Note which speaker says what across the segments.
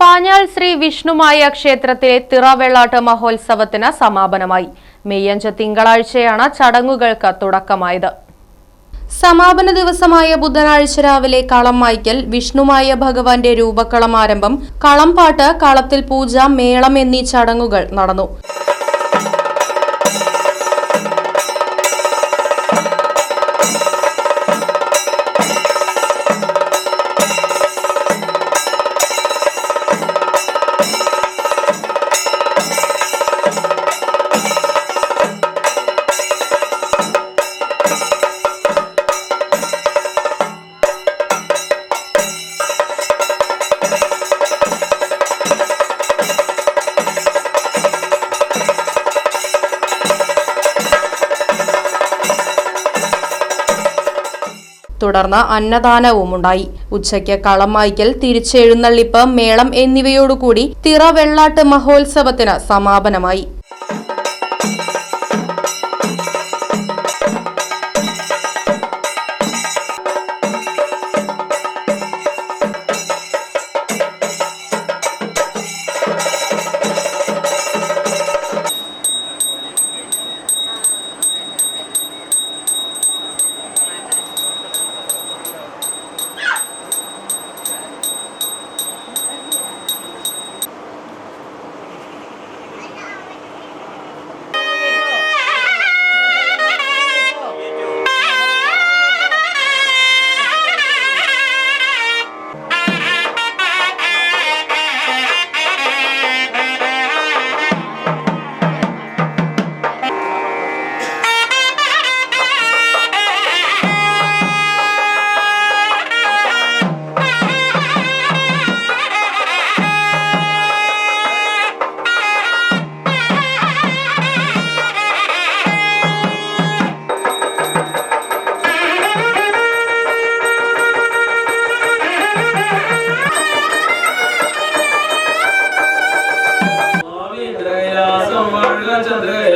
Speaker 1: Panjal Shri Vishnumaya ക്ഷേത്രത്തിലെ തിറവെള്ളാട്ട് മഹോത്സവത്തിന് സമാപനമായി. മെയ്യഞ്ച തിങ്കളാഴ്ചയാണ് ചടങ്ങുകൾക്ക് തുടക്കമായത്. സമാപന ദിവസമായ ബുധനാഴ്ച രാവിലെ കളം മായ്ക്കൽ വിഷ്ണുമായ ഭഗവാന്റെ രൂപക്കളം ആരംഭം കളംപാട്ട് കളത്തിൽ പൂജ മേളം എന്നീ ചടങ്ങുകൾ നടന്നു. തുടർന്ന് അന്നദാനവും ഉണ്ടായി ഉച്ചയ്ക്ക് കളമായ്ക്കൽ തിരിച്ചെഴുന്നള്ളിപ്പ് മേളം എന്നിവയോടുകൂടി തിറ വെള്ളാട്ട് മഹോത്സവത്തിന് സമാപനമായി.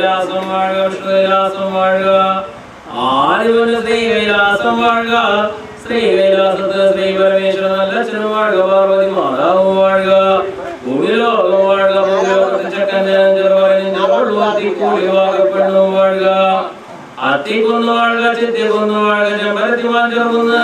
Speaker 2: ചന്ദ്രകൈലാസം വാഴുക വിഷ്ണുവിലാസം വാഴുക. ശ്രീ കൈലാസം വാഴുക? ശ്രീ കൈലാസത്ത് ശ്രീ പരമേശ്വരൻ നല്ല അച്ഛനും വാഴുക പാർവതി മാതാവും വാഴുക. ഭൂമിലോകം വാഴുക ഭൂമിലോകത്ത് ചക്കൻ ചെറുവാഴ്ത്തി വാകപ്പെണ്ണും വാഴുക. അത്തിക്കുന്ന് വാഴുക ചിത്തിക്കുന്ന് വാഴുക ചെമ്പരത്തിമാൻ ചെറുകുന്ന്